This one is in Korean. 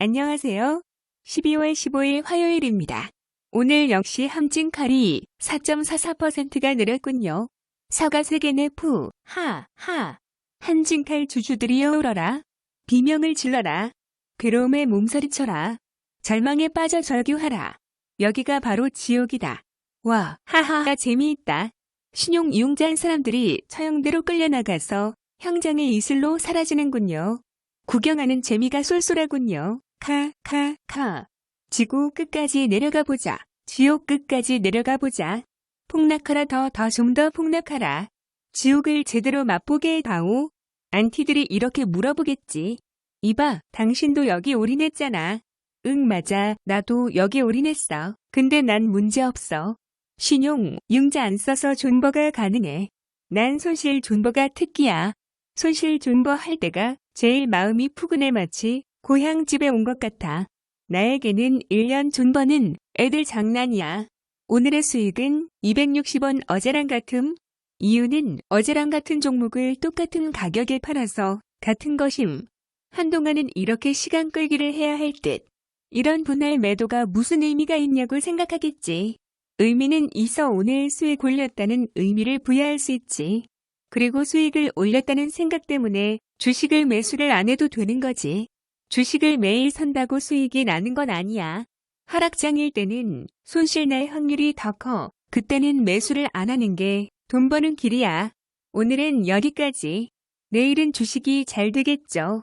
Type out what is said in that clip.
안녕하세요. 12월 15일 화요일입니다. 오늘 역시 함진칼이 4.44%가 내렸군요. 사과 세계내 푸, 하, 하. 한진칼 주주들이여 울어라. 비명을 질러라. 괴로움에 몸서리쳐라. 절망에 빠져 절규하라. 여기가 바로 지옥이다. 와, 하하하 재미있다. 신용 이용자한 사람들이 처형대로 끌려나가서 형장의 이슬로 사라지는군요. 구경하는 재미가 쏠쏠하군요. 카, 카, 카. 지구 끝까지 내려가 보자. 지옥 끝까지 내려가 보자. 폭락하라 더 더 좀 더 폭락하라. 지옥을 제대로 맛보게 해다오. 안티들이 이렇게 물어보겠지. 이봐, 당신도 여기 올인했잖아. 응, 맞아. 나도 여기 올인했어. 근데 난 문제없어. 신용, 융자 안 써서 존버가 가능해. 난 손실 존버가 특기야. 손실 존버 할 때가 제일 마음이 푸근해 마치 고향 집에 온 것 같아. 나에게는 1년 존버는 애들 장난이야. 오늘의 수익은 260원 어제랑 같음. 이유는 어제랑 같은 종목을 똑같은 가격에 팔아서 같은 것임. 한동안은 이렇게 시간 끌기를 해야 할 듯. 이런 분할 매도가 무슨 의미가 있냐고 생각하겠지. 의미는 있어 오늘 수익 올렸다는 의미를 부여할 수 있지. 그리고 수익을 올렸다는 생각 때문에 주식을 매수를 안 해도 되는 거지. 주식을 매일 산다고 수익이 나는 건 아니야. 하락장일 때는 손실 날 확률이 더 커. 그때는 매수를 안 하는 게 돈 버는 길이야. 오늘은 여기까지. 내일은 주식이 잘 되겠죠.